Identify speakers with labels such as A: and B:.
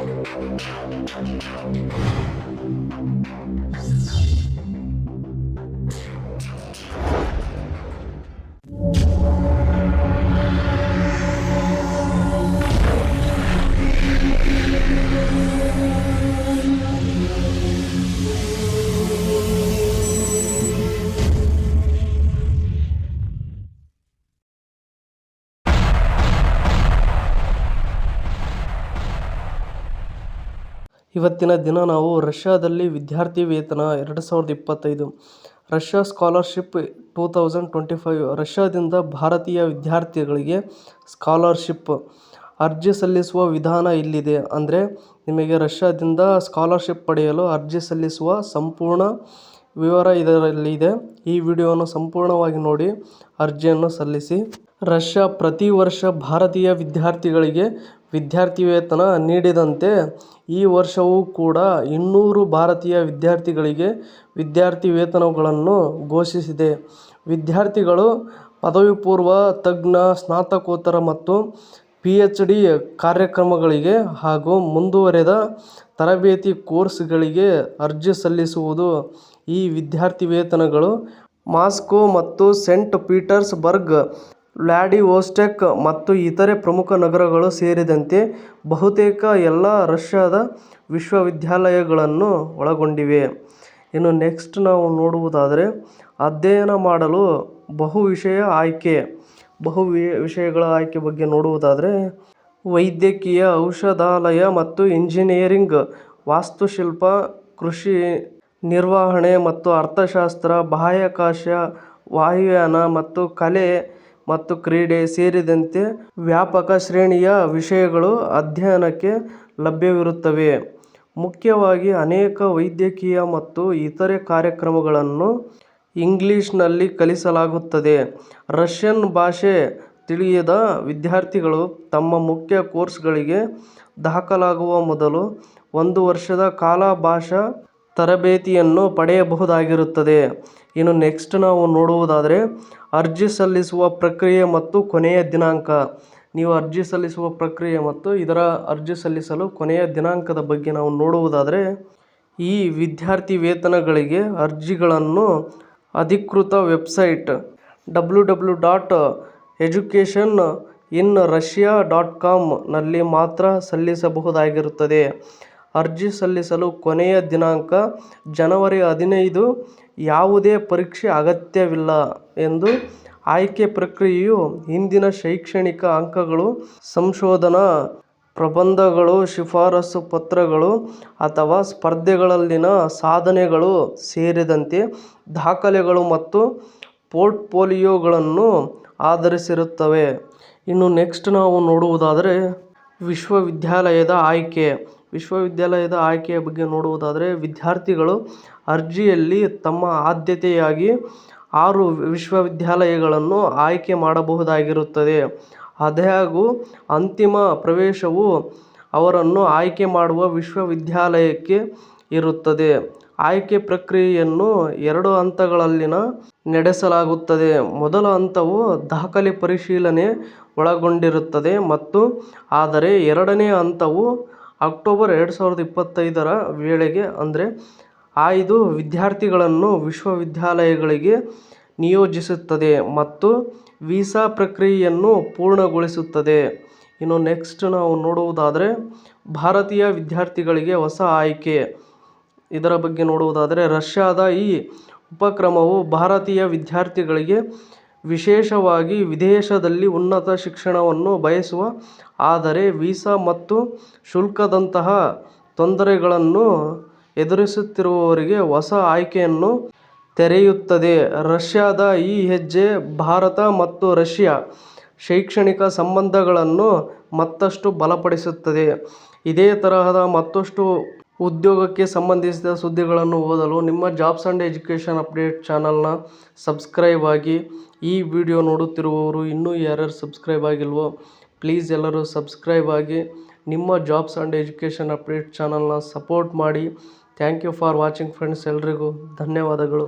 A: Thank you. ಇವತ್ತಿನ ದಿನ ನಾವು ರಷ್ಯಾದಲ್ಲಿ ವಿದ್ಯಾರ್ಥಿ ವೇತನ ಎರಡು ಸಾವಿರದ ಇಪ್ಪತ್ತೈದು, Russia scholarship two thousand twenty five, ರಷ್ಯಾದಿಂದ ಭಾರತೀಯ ವಿದ್ಯಾರ್ಥಿಗಳಿಗೆ ಸ್ಕಾಲರ್ಶಿಪ್ ಅರ್ಜಿ ಸಲ್ಲಿಸುವ ವಿಧಾನ ಇಲ್ಲಿದೆ. ಅಂದರೆ ನಿಮಗೆ ರಷ್ಯಾದಿಂದ ಸ್ಕಾಲರ್ಶಿಪ್ ಪಡೆಯಲು ಅರ್ಜಿ ಸಲ್ಲಿಸುವ ಸಂಪೂರ್ಣ ವಿವರ ಇದರಲ್ಲಿದೆ. ಈ ವಿಡಿಯೋವನ್ನು ಸಂಪೂರ್ಣವಾಗಿ ನೋಡಿ, ಅರ್ಜಿಯನ್ನು ಸಲ್ಲಿಸಿ. ರಷ್ಯಾ ಪ್ರತಿ ವರ್ಷ ಭಾರತೀಯ ವಿದ್ಯಾರ್ಥಿಗಳಿಗೆ ವಿದ್ಯಾರ್ಥಿ ವೇತನ ನೀಡಿದಂತೆ ಈ ವರ್ಷವೂ ಕೂಡ ಇನ್ನೂರು ಭಾರತೀಯ ವಿದ್ಯಾರ್ಥಿಗಳಿಗೆ ವಿದ್ಯಾರ್ಥಿ ವೇತನಗಳನ್ನು ಘೋಷಿಸಿದೆ. ವಿದ್ಯಾರ್ಥಿಗಳು ಪದವಿ ಪೂರ್ವ ತಜ್ಞ, ಸ್ನಾತಕೋತ್ತರ ಮತ್ತು ಪಿ ಎಚ್ ಡಿ ಕಾರ್ಯಕ್ರಮಗಳಿಗೆ ಹಾಗೂ ಮುಂದುವರೆದ ತರಬೇತಿ ಕೋರ್ಸ್ಗಳಿಗೆ ಅರ್ಜಿ ಸಲ್ಲಿಸುವುದು ಈ ವಿದ್ಯಾರ್ಥಿ ವೇತನಗಳು ಮಾಸ್ಕೋ ಮತ್ತು ಸೆಂಟ್ ಪೀಟರ್ಸ್ಬರ್ಗ್ ವ್ಲಾಡಿವೋಸ್ಟೋಕ್ ಮತ್ತು ಇತರೆ ಪ್ರಮುಖ ನಗರಗಳು ಸೇರಿದಂತೆ ಬಹುತೇಕ ಎಲ್ಲ ರಷ್ಯಾದ ವಿಶ್ವವಿದ್ಯಾಲಯಗಳನ್ನು ಒಳಗೊಂಡಿವೆ. ಇನ್ನು ನೆಕ್ಸ್ಟ್ ನಾವು ನೋಡುವುದಾದರೆ, ಅಧ್ಯಯನ ಮಾಡಲು ಬಹು ವಿಷಯ ಆಯ್ಕೆ. ಬಹು ವಿಷಯಗಳ ಆಯ್ಕೆ ಬಗ್ಗೆ ನೋಡುವುದಾದರೆ, ವೈದ್ಯಕೀಯ, ಔಷಧಾಲಯ ಮತ್ತು ಇಂಜಿನಿಯರಿಂಗ್, ವಾಸ್ತುಶಿಲ್ಪ, ಕೃಷಿ ನಿರ್ವಹಣೆ ಮತ್ತು ಅರ್ಥಶಾಸ್ತ್ರ, ಬಾಹ್ಯಾಕಾಶ, ವಾಯುಯಾನ ಮತ್ತು ಕಲೆ ಮತ್ತು ಕ್ರೀಡೆ ಸೇರಿದಂತೆ ವ್ಯಾಪಕ ಶ್ರೇಣಿಯ ವಿಷಯಗಳು ಅಧ್ಯಯನಕ್ಕೆ ಲಭ್ಯವಿರುತ್ತವೆ. ಮುಖ್ಯವಾಗಿ ಅನೇಕ ವೈದ್ಯಕೀಯ ಮತ್ತು ಇತರೆ ಕಾರ್ಯಕ್ರಮಗಳನ್ನು ಇಂಗ್ಲಿಷ್ನಲ್ಲಿ ಕಲಿಸಲಾಗುತ್ತದೆ. ರಷ್ಯನ್ ಭಾಷೆ ತಿಳಿಯದ ವಿದ್ಯಾರ್ಥಿಗಳು ತಮ್ಮ ಮುಖ್ಯ ಕೋರ್ಸ್ಗಳಿಗೆ ದಾಖಲಾಗುವ ಮೊದಲು ಒಂದು ವರ್ಷದ ಕಾಲ ಭಾಷಾ ತರಬೇತಿಯನ್ನು ಪಡೆಯಬಹುದಾಗಿರುತ್ತದೆ. ಇನ್ನು ನೆಕ್ಸ್ಟ್ ನಾವು ನೋಡುವುದಾದರೆ ಅರ್ಜಿ ಸಲ್ಲಿಸುವ ಪ್ರಕ್ರಿಯೆ ಮತ್ತು ಕೊನೆಯ ದಿನಾಂಕ. ನೀವು ಅರ್ಜಿ ಸಲ್ಲಿಸುವ ಪ್ರಕ್ರಿಯೆ ಮತ್ತು ಇದರ ಅರ್ಜಿ ಸಲ್ಲಿಸಲು ಕೊನೆಯ ದಿನಾಂಕದ ಬಗ್ಗೆ ನಾವು ನೋಡುವುದಾದರೆ ಈ ವಿದ್ಯಾರ್ಥಿ ವೇತನಗಳಿಗೆ ಅರ್ಜಿಗಳನ್ನು ಅಧಿಕೃತ website W W dot education in Russia dot ಕಾಮ್ನಲ್ಲಿ ಮಾತ್ರ ಸಲ್ಲಿಸಬಹುದಾಗಿರುತ್ತದೆ. ಅರ್ಜಿ ಸಲ್ಲಿಸಲು ಕೊನೆಯ ದಿನಾಂಕ ಜನವರಿ ಹದಿನೈದು. ಯಾವುದೇ ಪರೀಕ್ಷೆ ಅಗತ್ಯವಿಲ್ಲ ಎಂದು ಆಯ್ಕೆ ಪ್ರಕ್ರಿಯೆಯು ಹಿಂದಿನ ಶೈಕ್ಷಣಿಕ ಅಂಕಗಳು, ಸಂಶೋಧನಾ ಪ್ರಬಂಧಗಳು, ಶಿಫಾರಸು ಪತ್ರಗಳು ಅಥವಾ ಸ್ಪರ್ಧೆಗಳಲ್ಲಿನ ಸಾಧನೆಗಳು ಸೇರಿದಂತೆ ದಾಖಲೆಗಳು ಮತ್ತು ಪೋರ್ಟ್ಫೋಲಿಯೋಗಳನ್ನು ಆಧರಿಸಿರುತ್ತವೆ. ಇನ್ನು ನೆಕ್ಸ್ಟ್ ನಾವು ನೋಡುವುದಾದರೆ ವಿಶ್ವವಿದ್ಯಾಲಯದ ಆಯ್ಕೆ. ವಿಶ್ವವಿದ್ಯಾಲಯದ ಆಯ್ಕೆಯ ಬಗ್ಗೆ ನೋಡುವುದಾದರೆ, ವಿದ್ಯಾರ್ಥಿಗಳು ಅರ್ಜಿಯಲ್ಲಿ ತಮ್ಮ ಆದ್ಯತೆಯಾಗಿ ಆರು ವಿಶ್ವವಿದ್ಯಾಲಯಗಳನ್ನು ಆಯ್ಕೆ ಮಾಡಬಹುದಾಗಿರುತ್ತದೆ. ಆದಾಗ್ಯೂ ಅಂತಿಮ ಪ್ರವೇಶವು ಅವರನ್ನು ಆಯ್ಕೆ ಮಾಡುವ ವಿಶ್ವವಿದ್ಯಾಲಯಕ್ಕೆ ಇರುತ್ತದೆ. ಆಯ್ಕೆ ಪ್ರಕ್ರಿಯೆಯನ್ನು ಎರಡು ಹಂತಗಳಲ್ಲಿನ ನಡೆಸಲಾಗುತ್ತದೆ. ಮೊದಲ ಹಂತವು ದಾಖಲೆ ಪರಿಶೀಲನೆ ಒಳಗೊಂಡಿರುತ್ತದೆ ಮತ್ತು ಆದರೆ ಎರಡನೇ ಹಂತವು ಅಕ್ಟೋಬರ್ ಎರಡು ಸಾವಿರದ ಇಪ್ಪತ್ತೈದರ ವೇಳೆಗೆ ಅಂದರೆ ಆಯ್ದ ವಿದ್ಯಾರ್ಥಿಗಳನ್ನು ವಿಶ್ವವಿದ್ಯಾಲಯಗಳಿಗೆ ನಿಯೋಜಿಸುತ್ತದೆ ಮತ್ತು ವೀಸಾ ಪ್ರಕ್ರಿಯೆಯನ್ನು ಪೂರ್ಣಗೊಳಿಸುತ್ತದೆ. ಇನ್ನು ನೆಕ್ಸ್ಟ್ ನಾವು ನೋಡುವುದಾದರೆ ಭಾರತೀಯ ವಿದ್ಯಾರ್ಥಿಗಳಿಗೆ ಹೊಸ ಆಯ್ಕೆ. ಇದರ ಬಗ್ಗೆ ನೋಡುವುದಾದರೆ ರಷ್ಯಾದ ಈ ಉಪಕ್ರಮವು ಭಾರತೀಯ ವಿದ್ಯಾರ್ಥಿಗಳಿಗೆ ವಿಶೇಷವಾಗಿ ವಿದೇಶದಲ್ಲಿ ಉನ್ನತ ಶಿಕ್ಷಣವನ್ನು ಬಯಸುವ, ಆದರೆ ವೀಸಾ ಮತ್ತು ಶುಲ್ಕದಂತಹ ತೊಂದರೆಗಳನ್ನು ಎದುರಿಸುತ್ತಿರುವವರಿಗೆ ಹೊಸ ಆಯ್ಕೆಯನ್ನು ತೆರೆಯುತ್ತದೆ. ರಷ್ಯಾದ ಈ ಹೆಜ್ಜೆ ಭಾರತ ಮತ್ತು ರಷ್ಯಾ ಶೈಕ್ಷಣಿಕ ಸಂಬಂಧಗಳನ್ನು ಮತ್ತಷ್ಟು ಬಲಪಡಿಸುತ್ತದೆ. ಇದೇ ತರಹದ ಮತ್ತಷ್ಟು ಉದ್ಯೋಗಕ್ಕೆ ಸಂಬಂಧಿಸಿದ ಸುದ್ದಿಗಳನ್ನು ಓದಲು ನಿಮ್ಮ ಜಾಬ್ಸ್ ಆ್ಯಂಡ್ ಎಜುಕೇಷನ್ ಅಪ್ಡೇಟ್ ಚಾನಲ್ನ ಸಬ್ಸ್ಕ್ರೈಬ್ ಆಗಿ ಈ ವಿಡಿಯೋ ನೋಡುತ್ತಿರುವವರು ಇನ್ನೂ ಯಾರ್ಯಾರು ಸಬ್ಸ್ಕ್ರೈಬ್ ಆಗಿಲ್ವೋ ಪ್ಲೀಸ್ ಎಲ್ಲರೂ ಸಬ್ಸ್ಕ್ರೈಬ್ ಆಗಿ ನಿಮ್ಮ ಜಾಬ್ಸ್ ಆ್ಯಂಡ್ ಎಜುಕೇಷನ್ ಅಪ್ಡೇಟ್ ಚಾನಲ್ನ ಸಪೋರ್ಟ್ ಮಾಡಿ. Thank you for watching friends ಎಲ್ರಿಗೂ. ಧನ್ಯವಾದಗಳು.